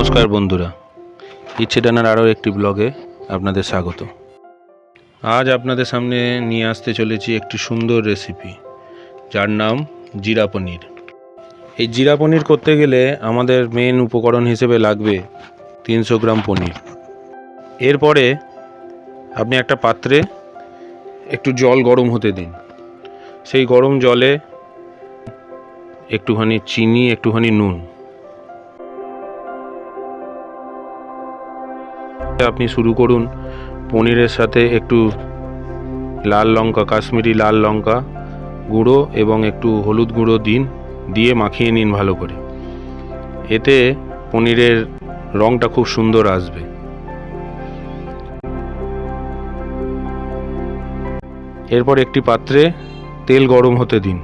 নমস্কার বন্ধুরা। ইচ্ছে ডানার আরও একটি ব্লগে আপনাদের স্বাগত। আজ আপনাদের সামনে নিয়ে আসতে চলেছি একটি সুন্দর রেসিপি, যার নাম জিরা পনির। এই জিরা পনির করতে গেলে আমাদের মেন উপকরণ হিসেবে লাগবে তিনশো গ্রাম পনির। এরপরে আপনি একটা পাত্রে একটু জল গরম হতে দিন। সেই গরম জলে একটুখানি চিনি, একটুখানি নুন। আপনি শুরু করুন। পনিরের সাথে একটু লাল লঙ্কা, কাশ্মীরি লাল লঙ্কা গুঁড়ো এবং একটু হলুদ গুঁড়ো দিন, দিয়ে মাখিয়ে নিন ভালো করে। এতে পনিরের রঙটা খুব সুন্দর আসবে। এরপর একটি পাত্রে তেল গরম হতে দিন।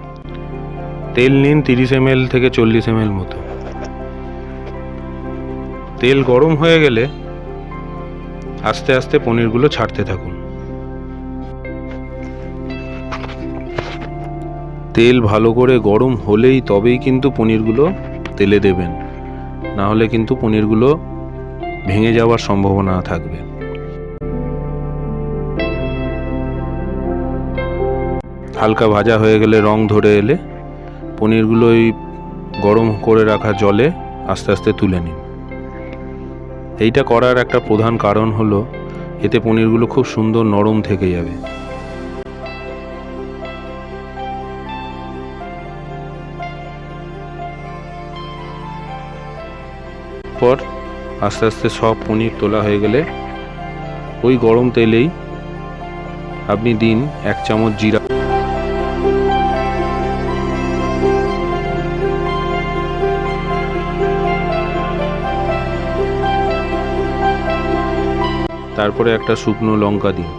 তেল নিন তিরিশ এম থেকে চল্লিশ এম মতো। তেল গরম হয়ে গেলে আস্তে আস্তে পনিরগুলো ছাড়তে থাকুন। তেল ভালো করে গরম হলেই তবেই কিন্তু পনিরগুলো তেলে দেবেন। না হলে কিন্তু পনিরগুলো ভেঙে যাওয়ার সম্ভাবনা থাকবে। হালকা ভাজা হয়ে গেলে রং ধরে এলে পনিরগুলো ওই গরম করে রাখা জলে আস্তে আস্তে তুলে নিন। এইটা করার একটা প্রধান কারণ হলো, এতে পনিরগুলো খুব সুন্দর নরম থেকে যাবে। পর আস্তে আস্তে সব পনির তোলা হয়ে গেলে, ওই গরম তেলেই আপনি দিন এক চামচ জিরা তারপরে একটা শুকনো লঙ্কা দিন।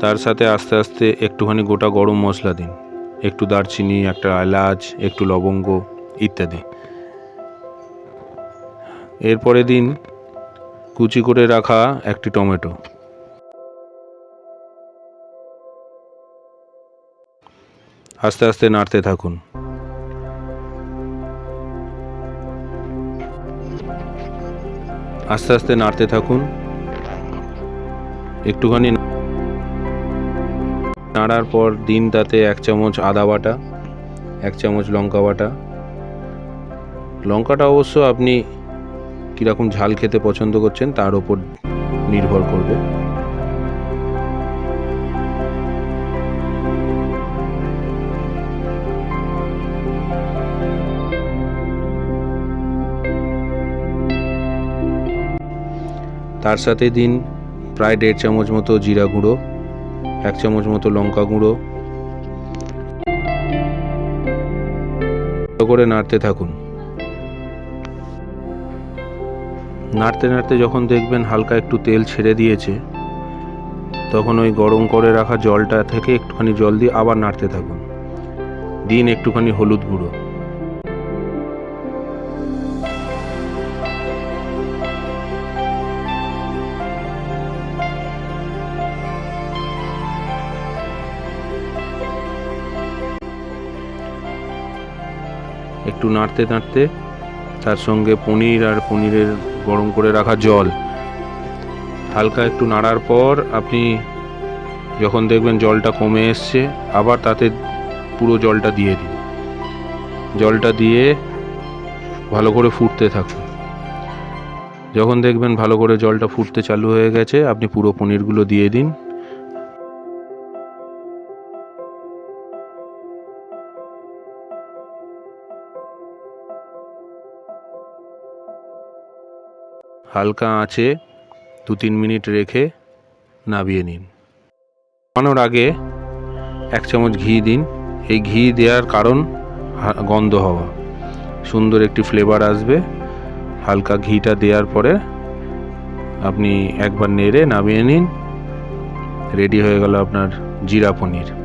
তার সাথে আস্তে আস্তে একটুখানি গোটা গরম মশলা দিন। একটু দারচিনি, একটা এলাচ, একটু লবঙ্গ ইত্যাদি। এরপরে দিন কুচি করে রাখা একটি টমেটো। আস্তে আস্তে নাড়তে থাকুন। আস্তে আস্তে নাড়তে থাকুন। একটুখানি নাড়ার পর দিন তাতে এক চামচ আদা বাটা, এক চামচ লঙ্কা বাটা। লঙ্কাটা অবশ্য আপনি কীরকম ঝাল খেতে পছন্দ করছেন তার ওপর নির্ভর করবে। তার সাথে দিন, প্রায় দেড় চামচ মতো জিরা গুঁড়ো, এক চামচ মতো লঙ্কা গুঁড়ো। করে নাড়তে থাকুন। নাড়তে নাড়তে যখন দেখবেন হালকা একটু তেল ছেড়ে দিয়েছে, তখন ওই গরম করে রাখা জলটা থেকে একটুখানি জল দিয়ে আবার নাড়তে থাকুন। দিন একটুখানি হলুদ গুঁড়ো। একটু নাড়তে নাড়তে তার সঙ্গে পনির আর পনিরের গরম করে রাখা জল। হালকা একটু নাড়ার পর আপনি যখন দেখবেন জলটা কমে এসছে, আবার তাতে পুরো জলটা দিয়ে দিন। জলটা দিয়ে ভালো করে ফুটতে থাকুন। যখন দেখবেন ভালো করে জলটা ফুটতে চালু হয়ে গেছে, আপনি পুরো পনিরগুলো দিয়ে দিন। হালকা আঁচে দু তিন মিনিট রেখে নামিয়ে নিন। নামানোর আগে এক চামচ ঘি দিন। এই ঘি দেওয়ার কারণ গন্ধ হওয়া। সুন্দর একটি ফ্লেভার আসবে। হালকা ঘিটা দেওয়ার পরে আপনি একবার নেড়ে নামিয়ে নিন। রেডি হয়ে গেল আপনার জিরা পনির।